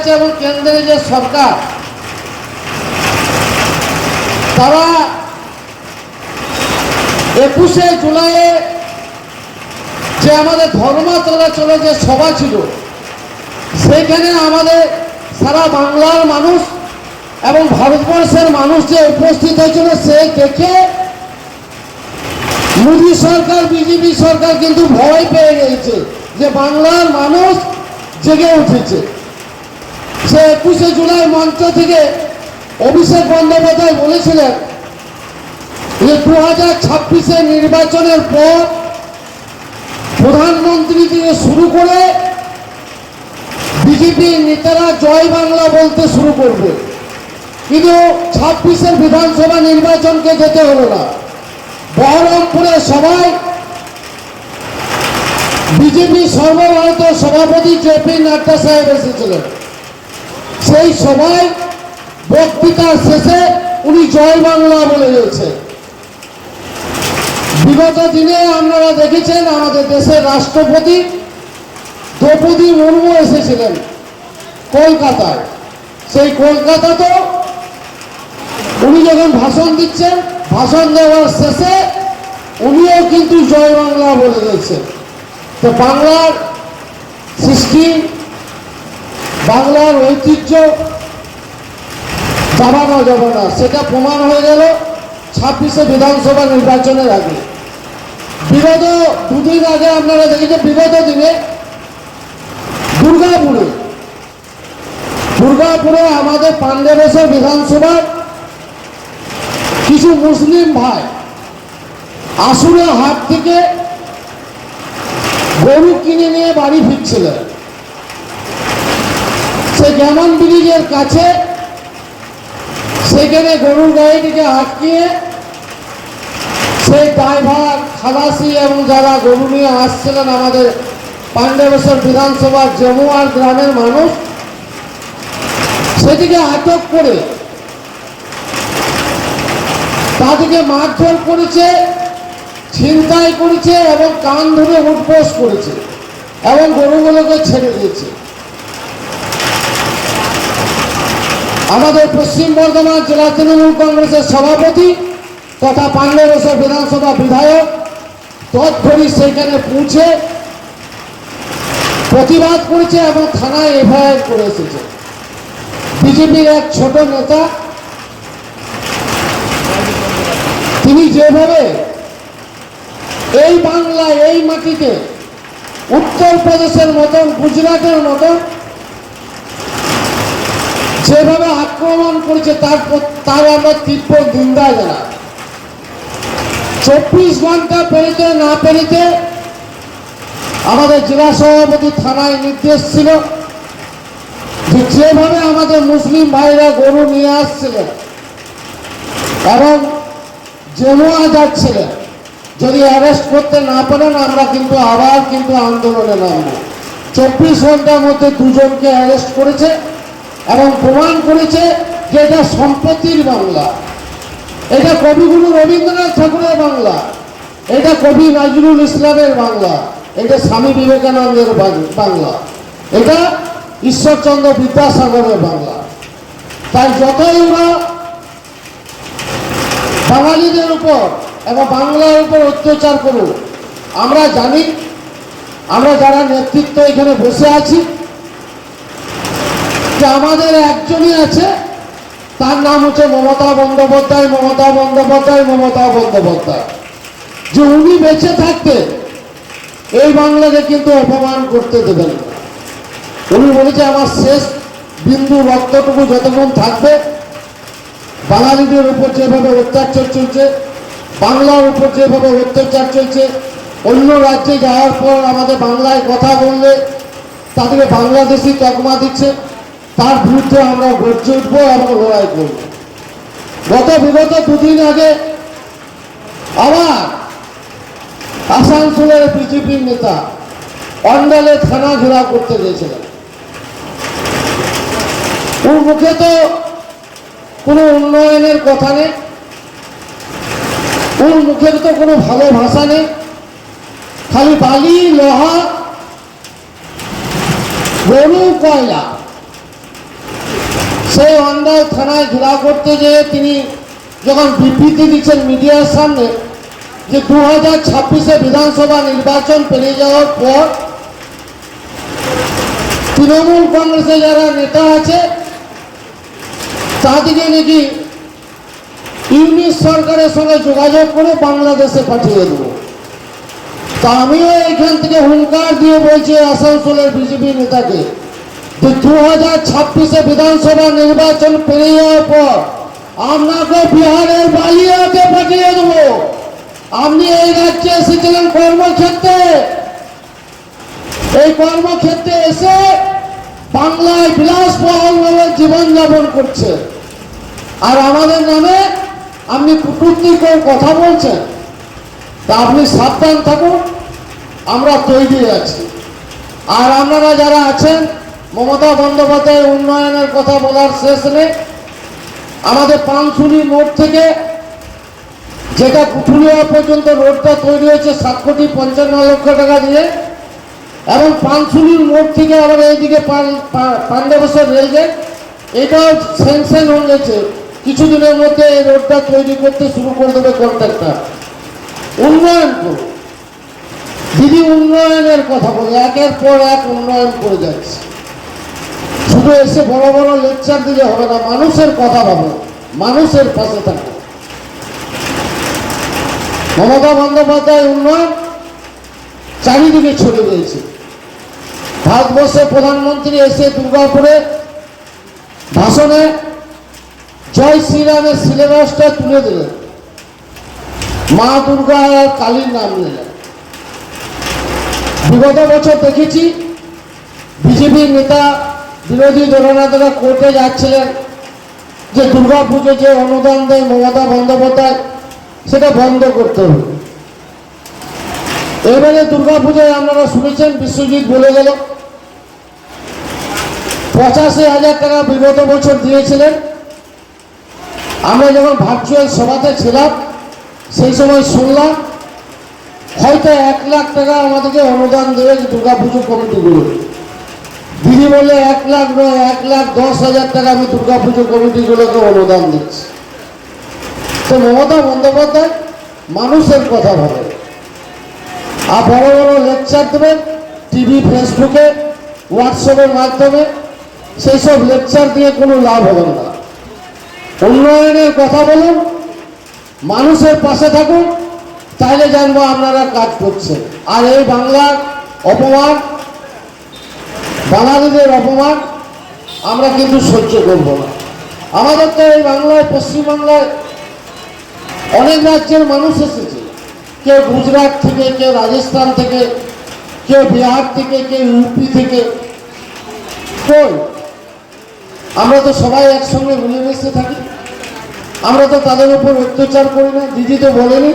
আছে এবং কেন্দ্রের যে সরকার, তারা একুশে জুলাইয়ে যে আমাদের ধর্মতলা চলে যে সভা ছিল, সেখানে আমাদের সারা বাংলার মানুষ এবং ভারতবর্ষের মানুষ যে উপস্থিত হয়েছিল, সে দেখে মোদী সরকার, বিজেপি সরকার কিন্তু ভয় পেয়ে গেছে যে বাংলার মানুষ জেগে উঠেছে। সে একুশে জুলাই মঞ্চ থেকে অভিষেক বন্দ্যোপাধ্যায় বলেছিলেন যে দু হাজার ছাব্বিশে নির্বাচনের পর প্রধানমন্ত্রী থেকে শুরু করে বিজেপি নেতারা জয় বাংলা বলতে শুরু করবে। কিন্তু ছাব্বিশের বিধানসভা নির্বাচনকে যেতে হলো না। বহরমপুরে সবাই বিজেপি সর্বভারতীয় সভাপতি জেপি নাড্ডা সাহেব এসেছিলেন। সেই সভায় বক্তৃতার শেষে উনি জয় বাংলা বলে গেছেন বিগত দিনে আপনারা দেখেছেন আমাদের দেশের রাষ্ট্রপতি দ্রৌপদী মুর্মু এসেছিলেন কলকাতায়। সেই কলকাতা তো উনি যখন ভাষণ দিচ্ছেন, ভাষণ দেওয়ার শেষে উনিও কিন্তু জয় বাংলা বলে গেছেন। তো বাংলার সৃষ্টি বাংলার ঐতিহ্য দাবানো যাবে না। সেটা প্রমাণ হয়ে গেল ছাব্বিশে বিধানসভা নির্বাচনের আগে। বিগত দুদিন আগে আপনারা দেখেছেন, বিগত দিনে দুর্গাপুরে দুর্গাপুরে আমাদের পাণ্ডবেশ্বর বিধানসভার কিছু মুসলিম ভাই আসুরে হাত থেকে গরু কিনে নিয়ে বাড়ি ফিরছিলেন। সে গ্যামন ব্রিজের কাছে, সেখানে গরুর গাড়িটিকে আটকিয়ে সেই ড্রাইভার খালাসি এবং যারা গরু নিয়ে আসছিলেন আমাদের পাণ্ডবেশ্বর বিধানসভার জমুয়ার গ্রামের মানুষ, সেটিকে আটক করে তাদেরকে মারধর করেছে, ছিনতাই করেছে এবং কান ধরে উঠবোস করেছে এবং গরুগুলোকে ছেড়ে দিয়েছে। আমাদের পশ্চিম বর্ধমান জেলা তৃণমূল কংগ্রেসের সভাপতি তথা পাণ্ডবেশ্বর বিধানসভা বিধায়ক তৎঘড়ি সেখানে পৌঁছে প্রতিবাদ করেছে এবং থানায় এফআইআর করে এসেছে। বিজেপির এক ছোট নেতা, তিনি যেভাবে এই বাংলা এই মাটিতে উত্তরপ্রদেশের মতন, গুজরাটের মতন যেভাবে আক্রমণ করেছে তারপর তার আমরা তীব্র নিন্দা জানাই। চব্বিশ ঘণ্টা পেরিতে, না পেরিতে আমাদের জেলা সভাপতি থানায় নির্দেশ ছিল যে যেভাবে আমাদের মুসলিম ভাইরা গরু নিয়ে আসছিলেন এবং জেমুয়া যাচ্ছিলেন, যদি অ্যারেস্ট করতে না পারেন, আমরা কিন্তু আবার কিন্তু আন্দোলনে নামব। চব্বিশ ঘণ্টার মধ্যে দুজনকে অ্যারেস্ট করেছে। এবং প্রমাণ করেছে যে এটা সম্পত্তির বাংলা। এটা কবিগুরু রবীন্দ্রনাথ ঠাকুরের বাংলা। এটা কবি নজরুল ইসলামের বাংলা। এটা স্বামী বিবেকানন্দের বাংলা। এটা ঈশ্বরচন্দ্র বিদ্যাসাগরের বাংলা। তাই যতই ওরা বাঙালিদের উপর এবং বাংলার উপর অত্যাচার করুক, আমরা জানি, আমরা যারা নেতৃত্ব এখানে বসে আছি যে আমাদের একজনই আছে। তার নাম হচ্ছে মমতা বন্দ্যোপাধ্যায় মমতা বন্দ্যোপাধ্যায় মমতা বন্দ্যোপাধ্যায়। যে উনি বেঁচে থাকতে এই বাংলাকে কিন্তু অপমান করতে দেবেন উনি বলেছে, আমার শেষ বিন্দু রক্তটুকু যতক্ষণ থাকবে, বাঙালিদের উপর যেভাবে অত্যাচার চলছে, বাংলার উপর যেভাবে অত্যাচার চলছে, অন্য রাজ্যে যাওয়ার পর আমাদের বাংলায় কথা বললে তাদেরকে বাংলাদেশি তকমা দিচ্ছে। তার বিরুদ্ধে আমরা গর্জে উঠবো এবং লড়াই করব। গত বিগত দুদিন আগে আবার আসানসোলের বিজেপির নেতা অন্ডালে থানা ঘেরাও করতে গিয়েছিলেন। ওর মুখে তো কোনো উন্নয়নের কথা নেই, ওর মুখের তো কোনো ভালো ভাষা নেই, খালি বালি, লোহা, গরু, কয়লা। সেই অন্যায় থানায় ঘেরাও করতে যেয়ে তিনি যখন বিবৃতি দিচ্ছেন মিডিয়ার সামনে যে দু হাজার ছাব্বিশে বিধানসভা নির্বাচন পেরিয়ে যাওয়ার পর তৃণমূল কংগ্রেসে যারা নেতা আছে, তাদেরকে নাকি ইউনিট সরকারের সঙ্গে যোগাযোগ করে বাংলাদেশে পাঠিয়ে দেবো। তা আমিও এখান থেকে হুঙ্কার দিয়ে বলছি আসানসোলের বিজেপি নেতাকে। যে দু হাজার ছাব্বিশে বিধানসভা নির্বাচন পেরিয়ে যাওয়ার পর আপনাকে বিহারের বালিয়াতে পাঠিয়ে দেবো। আপনি এই রাজ্যে এসেছিলেন কর্মক্ষেত্রে। এই কর্মক্ষেত্রে এসে বাংলায় বিলাসবহলভাবে জীবনযাপন করছে। আর আমাদের নামে আপনি কুটুক্তির করে কথা বলছেন। তা আপনি সাবধান থাকুন, আমরা তৈরি আছি। আর আপনারা যারা আছেন মমতা বন্দ্যোপাধ্যায় উন্নয়নের কথা বলার শেষ নেই। আমাদের পানশুনি মোড় থেকে যেটা পুঠুলিয়া পর্যন্ত রোডটা তৈরি হয়েছে সাত কোটি পঞ্চান্ন লক্ষ টাকা দিয়ে, এবং পানশুলির মোড় থেকে আবার এইদিকে পান- পা- পান্ডবেশ্বর রেলগেট, এটাও স্যাংশন হয়ে গেছে। কিছুদিনের মধ্যে এই রোডটা তৈরি করতে শুরু করে দেবে কন্ট্রাক্টর উন্নয়ন করুন। দিদি, উন্নয়নের কথা বলে একের পর এক উন্নয়ন করে যাচ্ছে। শুধু এসে বড় বড় লেকচার দিলে হবে না, মানুষের কথা ভাবো, মানুষের পাশে থাকো। মমতা বন্দ্যোপাধ্যায় উন্নয়ন চারিদিকে ছড়িয়ে রয়েছে ভারতবর্ষের প্রধানমন্ত্রী এসে দুর্গাপুরে ভাষণে জয় শ্রীরামের সিলেবাসটা তুলে দিলেন। মা দুর্গা আর কালীর নাম নিলেন। বিগত বছর দেখেছি, বিজেপির নেতা বিরোধী দলনেতারা কোর্টে যাচ্ছিলেন যে দুর্গা পুজো যে অনুদান দেয় মমতা বন্দ্যোপাধ্যায়, সেটা বন্ধ করতে হবে। এবারে দুর্গা পুজোয় আপনারা শুনেছেন, বিশ্বজিৎ বলে গেল, পঁচাশি হাজার টাকা বিগত বছর দিয়েছিলেন। আমরা যখন ভার্চুয়াল সভাতে ছিলাম, সেই সময় শুনলাম, হয়তো এক লাখ টাকা আমাদেরকে অনুদান দেবে দুর্গা পুজো কমিটিগুলো দিদি বলে এক লাখ নয়, এক লাখ দশ হাজার টাকা আমি দুর্গা পুজো কমিটিগুলোকে অনুদান দিচ্ছি। তো মমতা বন্দ্যোপাধ্যায় মানুষের কথা ভাবে। আর বড় বড় লেকচার দেবেন টিভি ফেসবুকে হোয়াটসঅ্যাপের মাধ্যমে সেই সব লেকচার দিয়ে কোনো লাভ হবে না। উন্নয়নের কথা বলুন, মানুষের পাশে থাকুন তাহলে জানব আপনারা কাজ করছেন। আর এই বাংলার অপমান বাঙালিদের অপমান আমরা কিন্তু সহ্য করব না। আমাদের তো এই বাংলায় পশ্চিমবাংলায় অনেক রাজ্যের মানুষ এসেছে। কেউ গুজরাট থেকে, কেউ রাজস্থান থেকে, কেউ বিহার থেকে, কেউ ইউপি থেকে। কই? আমরা তো সবাই একসঙ্গে মিলেমিশে থাকি। আমরা তো তাদের উপর অত্যাচার করি না। দিদি তো বলেনি।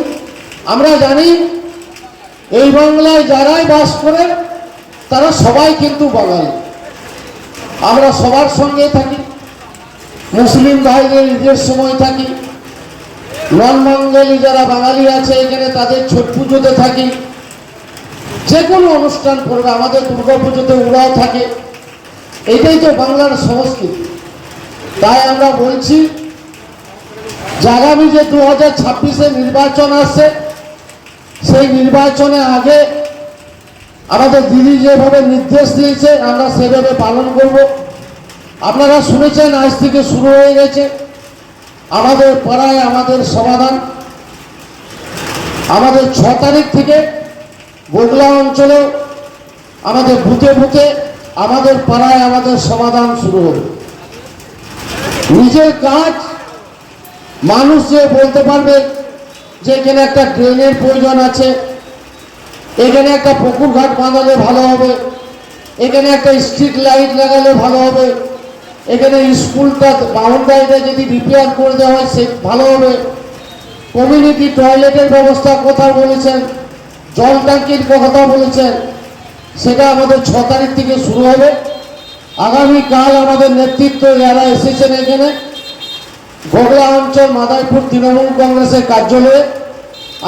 আমরা জানি এই বাংলায় যারাই বাস করে তারা সবাই কিন্তু বাঙালি। আমরা সবার সঙ্গে থাকি। মুসলিম ভাইদের ঈদের সময় থাকি। নন বাঙালি যারা বাঙালি আছে, এখানে তাদের ছট পুজোতে থাকি। যে কোনো অনুষ্ঠান করবে আমাদের দুর্গা পুজোতে ওরাও থাকে। এটাই তো বাংলার সংস্কৃতি। তাই আমরা বলছি, যে আগামী যে দু হাজার নির্বাচন আসছে, সেই নির্বাচনে আগে আমাদের দিদি যেভাবে নির্দেশ দিয়েছে, আমরা সেভাবে পালন করব। আপনারা শুনেছেন, আজ থেকে শুরু হয়ে গেছে। আমাদের পাড়ায় আমাদের সমাধান। আমাদের ছ তারিখ থেকে বগলা অঞ্চলেও আমাদের বুথে বুথে আমাদের পাড়ায় আমাদের সমাধান শুরু হবে। নিজের কাজ মানুষ যে বলতে পারবে যে এখানে একটা ড্রেনের প্রয়োজন আছে। এখানে একটা পুকুর ঘাট বাঁধালে ভালো হবে। এখানে একটা স্ট্রিট লাইট লাগালে ভালো হবে। এখানে স্কুলটা বাউন্ডারিটা যদি রিপেয়ার করে দেওয়া হয়, সে ভালো হবে। কমিউনিটি টয়লেটের ব্যবস্থা কথা বলেছেন, জল ট্যাঙ্কির কথা বলেছেন। সেটা আমাদের ছ তারিখ থেকে শুরু হবে। আগামীকাল আমাদের নেতৃত্ব যারা এসেছেন এখানে। বগলা অঞ্চল মাদারীপুর তৃণমূল কংগ্রেসের কার্যালয়ে।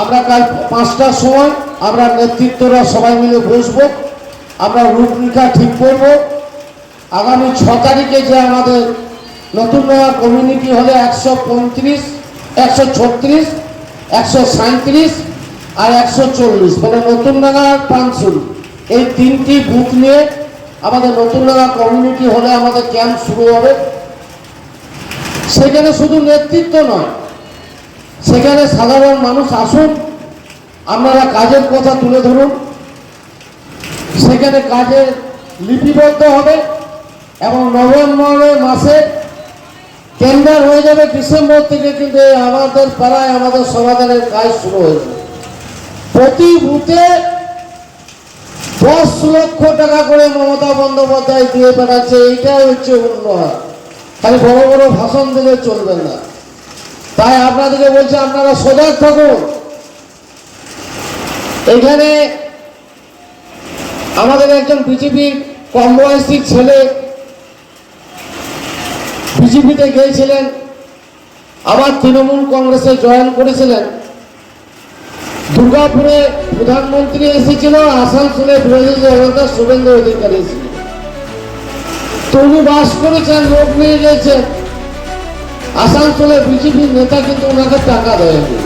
আমরা কাল পাঁচটার সময় আমরা নেতৃত্বরা সবাই মিলে বসবো, আমরা রূপরেখা ঠিক করব। আগামী ছ তারিখে যে আমাদের নতুন নয়া কমিউনিটি হলে একশো পঁয়ত্রিশ, একশো ছত্রিশ, একশো সাঁত্রিশ আর একশো চল্লিশ মানে নতুন ডাঙ্গার পানসুল এই তিনটি বুথ নিয়ে আমাদের নতুন ডাঙ্গা কমিউনিটি হলে আমাদের ক্যাম্প শুরু হবে। সেখানে শুধু নেতৃত্ব নয়, সেখানে সাধারণ মানুষ আসুন আপনারা কাজের কথা তুলে ধরুন। সেখানে কাজের লিপিবদ্ধ হবে এবং নভেম্বরের মাসে টেন্ডার হয়ে যাবে ডিসেম্বর থেকে কিন্তু আমাদের পাড়ায় আমাদের সমাধানের কাজ শুরু হয়ে যাবে। প্রতি বুথে দশ লক্ষ টাকা করে মমতা বন্দ্যোপাধ্যায় দিয়ে বেড়াচ্ছে এইটাই হচ্ছে উন্নয়ন। খালি বড় বড় ভাষণ দিলে চলবে না। তাই আপনাদেরকে বলছি, আপনারা সজাগ থাকুন। এখানে আমাদের একজন বিজেপির কম বয়সী ছেলে বিজেপিতে গিয়েছিলেন, আবার তৃণমূল কংগ্রেসে জয়েন করেছিলেন। দুর্গাপুরে প্রধানমন্ত্রী এসেছিল আসানসোলে বিরোধী দলনেতা শুভেন্দু অধিকারী এসেছিল। তনু বাস করেছেন লোক নিয়ে গেছেন আসানসোলে বিজেপির নেতা কিন্তু ওনাকে টাকা দেয়নি।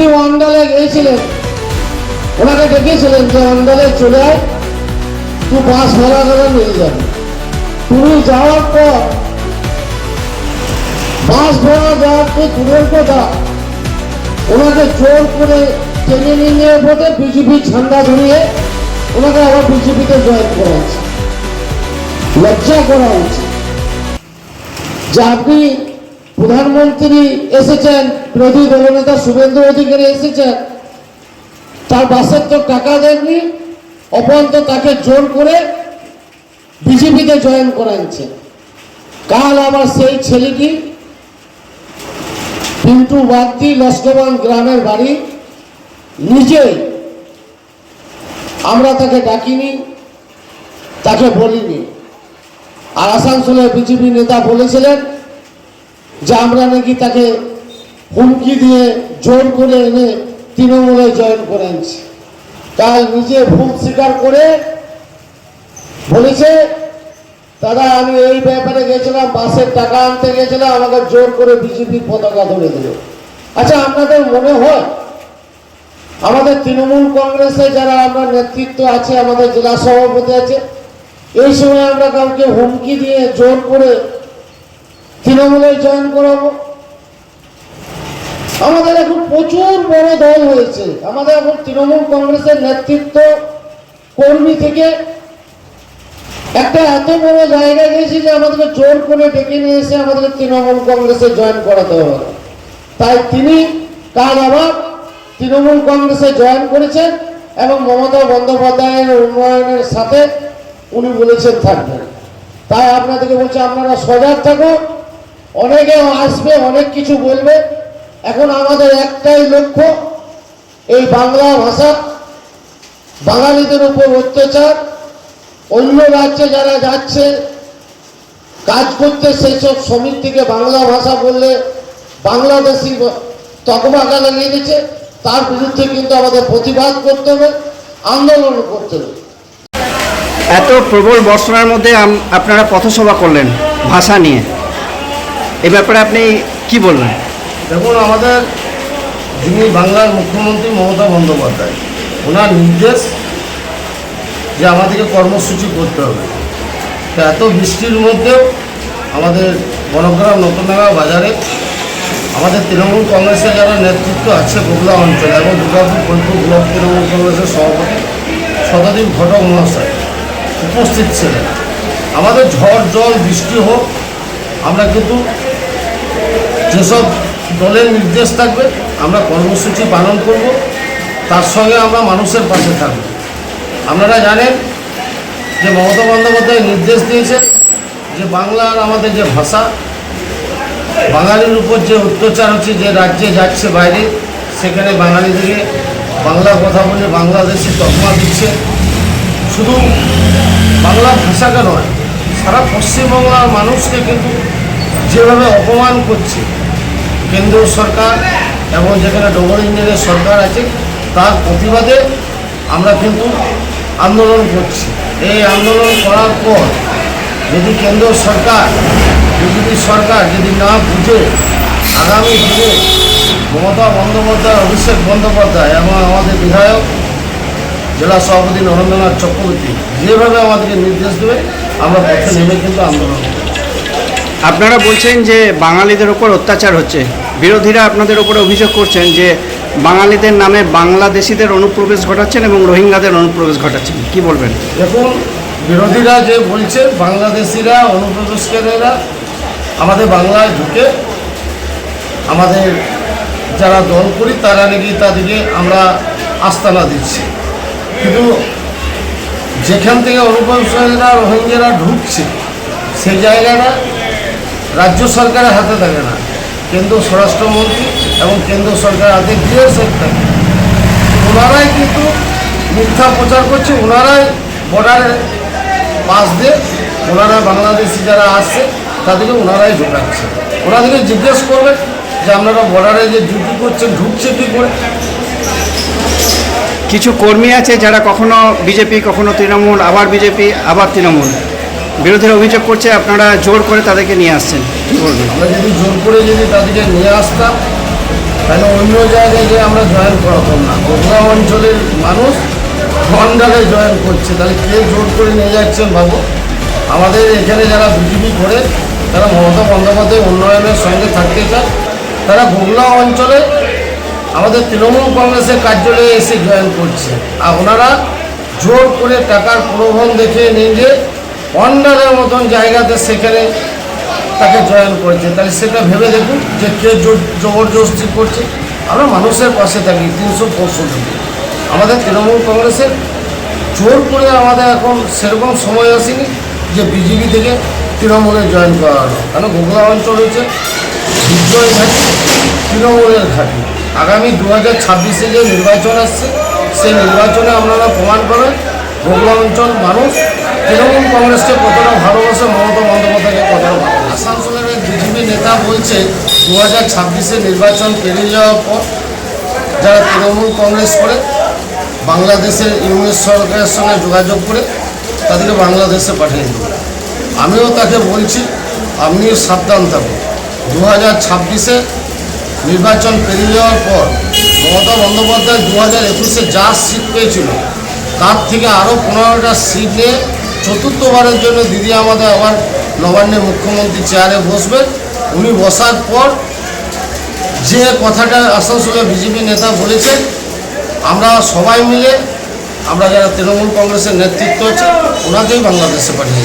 তিনি অন্ডালে গিয়েছিলেন। ওনাকে ডেকেছিলেন যে অন্ডালে চলে আয় তুই বাস ভাড়া করে নিয়ে যাবে। তুমি যাওয়ার পর বাস ভাড়া দেওয়ার পর দূরের কথা ওনাকে জোর করে টেনে নিয়ে নিয়ে বিজেপি ঝান্ডা ধরিয়ে ওনাকে আবার বিজেপিতে জয়েন করা উচিত লজ্জা করা উচিত যে আপনি প্রধানমন্ত্রী এসেছেন বিরোধী দলনেতা শুভেন্দু অধিকারী এসেছেন তার বাসের তো টাকা দেননি, অপরন্ত তাকে জোর করে বিজেপিতে জয়েন করাচ্ছে কাল আমার সেই ছেলেটি পিন্টু বাগদি, লস্করবান গ্রামের বাড়ি, নিজেই আমরা তাকে ডাকিনি, তাকে বলিনি। আর আসানসোলের বিজেপি নেতা বলেছিলেন যে আমরা নাকি তাকে হুমকি দিয়ে জোর করে এনে তৃণমূলে জয়েন করে কাল নিজে ভুল স্বীকার করে বলেছে, দাদা, আমি এই ব্যাপারে গেছিলাম, বাসের টাকা আনতে গেছিলাম, আমাকে জোর করে বিজেপির পতাকা ধরে দিল। আচ্ছা আপনাদের মনে হয় আমাদের তৃণমূল কংগ্রেসে যারা আমরা নেতৃত্ব আছে, আমাদের জেলা সভাপতি আছে, এই সময় আমরা কাউকে হুমকি দিয়ে জোর করে তৃণমূলে জয়েন করাবো? আমাদের এখন প্রচুর বড় দল হয়েছে। আমাদের এখন তৃণমূল কংগ্রেসের নেতৃত্ব কর্মী থেকে একটা এত বড় জায়গায় গেছি যে আমাদেরকে জোর করে ডেকে নিয়ে এসে আমাদেরকে তৃণমূল কংগ্রেসে জয়েন করাতে হবে। তাই তিনি কাল আবার তৃণমূল কংগ্রেসে জয়েন করেছেন এবং মমতা বন্দ্যোপাধ্যায়ের উন্নয়নের সাথে উনি বলেছেন থাকবেন। তাই আপনাদেরকে বলছি, আপনারা সজাগ থাকুন। অনেকে আসবে, অনেক কিছু বলবে। এখন আমাদের একটাই লক্ষ্য, এই বাংলা ভাষা, বাঙালিদের উপর অত্যাচার। অন্য রাজ্যে যারা যাচ্ছে, কাজ করতে সেই সব শ্রমিক থেকে বাংলা ভাষা বললে বাংলাদেশি তকমাকা লাগিয়ে দিচ্ছে তার বিরুদ্ধে কিন্তু আমাদের প্রতিবাদ করতে হবে, আন্দোলন করতে হবে। এত প্রবল বর্ষণের মধ্যে আপনারা পথসভা করলেন ভাষা নিয়ে। এ ব্যাপারে আপনি কি বলবেন দেখুন, আমাদের যিনি বাংলার মুখ্যমন্ত্রী মমতা বন্দ্যোপাধ্যায়, ওনার নির্দেশ যে আমাদেরকে কর্মসূচি করতে হবে। তো এত বৃষ্টির মধ্যেও আমাদের বনগ্রাম নতুনডাঙ্গা বাজারে আমাদের তৃণমূল কংগ্রেসের যারা নেতৃত্ব আছে বগুড়া অঞ্চলে এবং দুর্গাপুর, ফরিদপুর ব্লক তৃণমূল কংগ্রেসের সভাপতি শতাধিক ঘটক মহাশয় উপস্থিত ছিলেন। আমাদের ঝড়, জল, বৃষ্টি হোক, আমরা কিন্তু যেসব দলের নির্দেশ থাকবে, আমরা কর্মসূচি পালন করব, তার সঙ্গে আমরা মানুষের পাশে থাকব। আপনারা জানেন যে মমতা বন্দ্যোপাধ্যায় নির্দেশ দিয়েছেন যে বাংলার আমাদের যে ভাষা, বাঙালির উপর যে অত্যাচার হচ্ছে, যে রাজ্যে যাচ্ছে বাইরে, সেখানে বাঙালিদেরকে বাংলা কথা বলে বাংলাদেশি তকমা দিচ্ছে। শুধু বাংলা ভাষাকে নয়, সারা পশ্চিমবাংলার মানুষকে কিন্তু যেভাবে অপমান করছে কেন্দ্রীয় সরকার এবং যেখানে ডবল ইঞ্জিনের সরকার আছে, তার প্রতিবাদে আমরা কিন্তু আন্দোলন করছি এই আন্দোলন করার পর যদি কেন্দ্র সরকার, বিজেপি সরকার যদি না বুঝে, আগামী দিনে মমতা বন্দ্যোপাধ্যায়, অভিষেক বন্দ্যোপাধ্যায় এবং আমাদের বিধায়ক, জেলা সভাপতি নরেন্দ্রনাথ চক্রবর্তী যেভাবে আমাদেরকে নির্দেশ দেবে, আমরা পথে নেমে কিন্তু আন্দোলন। আপনারা বলছেন যে বাঙালিদের ওপর অত্যাচার হচ্ছে। বিরোধীরা আপনাদের উপরে অভিযোগ করছেন যে বাঙালিদের নামে বাংলাদেশিদের অনুপ্রবেশ ঘটাচ্ছেন এবং রোহিঙ্গাদের অনুপ্রবেশ ঘটাচ্ছেন। কি বলবেন? দেখুন, বিরোধীরা যে বলছে, বাংলাদেশিরা, অনুপ্রবেশকারীরা আমাদের বাংলায় ঢুকে আমাদের যারা দল করি, তারা নাকি তাদেরকে আমরা আস্তানা দিচ্ছি। কিন্তু যেখান থেকে অনুপ্রবেশকারীরা, রোহিঙ্গারা ঢুকছে, সেই জায়গাটা রাজ্য সরকারের হাতে থাকে না। কেন্দ্র স্বরাষ্ট্রমন্ত্রী এবং কেন্দ্র সরকারের হাতে ডিএসএফ থাকে। ওনারাই কিন্তু মিথ্যা প্রচার করছে, ওনারাই বর্ডারে পাশ দিয়ে ওনারা বাংলাদেশি যারা আসছে, তাদেরকে ওনারাই ঢোকাচ্ছে। ওনাদেরকে জিজ্ঞেস করবে যে আপনারা বর্ডারে যে ডিউটি করছেন, ঢুকছে কী করে? কিছু কর্মী আছে যারা কখনো বিজেপি, কখনো তৃণমূল, আবার বিজেপি, আবার তৃণমূল। বিরোধীরা অভিযোগ করছে আপনারা জোর করে তাদেরকে নিয়ে আসছেন। আমরা যদি জোর করে যদি তাদেরকে নিয়ে আসতাম, তাহলে অন্য জায়গায় গিয়ে আমরা জয়েন করাতাম না। বগুড়া অঞ্চলের মানুষ খন্ডালে জয়েন করছে। তাহলে কে জোর করে নিয়ে যাচ্ছেন বাবু? আমাদের এখানে যারা বিজেপি করে, তারা মমতা বন্দ্যোপাধ্যায় উন্নয়নের সঙ্গে থাকতে চায়। তারা বগুড়া অঞ্চলে আমাদের তৃণমূল কংগ্রেসের কার্যালয়ে এসে জয়েন করছে। আর ওনারা জোর করে টাকার প্রলোভন দেখে নিয়ে যে অন্ডারের মতন জায়গাতে সেখানে তাকে জয়েন করেছে। তাহলে সেটা ভেবে দেখুন যে কে জবরদস্তি করছে। আমরা মানুষের পাশে থাকি, তিনশো পঁয়ষট্টি। আমাদের তৃণমূল কংগ্রেসের জোর করে আমাদের এখন সেরকম সময় আসেনি যে বিজেপি থেকে তৃণমূলে জয়েন করানো। কেন? গোগলা অঞ্চল হচ্ছে বিজয় ঘাটি, তৃণমূলের ঘাটি। আগামী দু হাজার ছাব্বিশে যে নির্বাচন আসছে, সেই নির্বাচনে আপনারা প্রমাণ করেন গোগলা অঞ্চল মানুষ তৃণমূল কংগ্রেসকে কতটা ভালোবাসে মমতা বন্দ্যোপাধ্যায়কে কতটা আসানসোলের বিজেপি নেতা বলছে দু হাজার ছাব্বিশে নির্বাচন পেরিয়ে যাওয়ার পর যারা তৃণমূল কংগ্রেস করে, বাংলাদেশের ইউনিট সরকারের সঙ্গে যোগাযোগ করে, তাদেরকে বাংলাদেশে পাঠিয়ে দেবে। আমিও তাকে বলছি, আপনিও সাবধান থাকুন। দু হাজার ছাব্বিশে নির্বাচন পেরিয়ে যাওয়ার পর মমতা বন্দ্যোপাধ্যায় দু হাজার একুশে যা সিট পেয়েছিল, তার থেকে আরও পনেরোটা সিট নিয়ে চতুর্থবারের জন্য দিদি আমাদের আবার নবান্নের মুখ্যমন্ত্রী চেয়ারে বসবেন উনি বসার পর যে কথাটা আসানসোলে বিজেপি নেতা বলেছেন আমরা সবাই মিলে আমরা যারা তৃণমূল কংগ্রেসের নেতৃত্ব আছে, ওনাকেই বাংলাদেশে পাঠিয়ে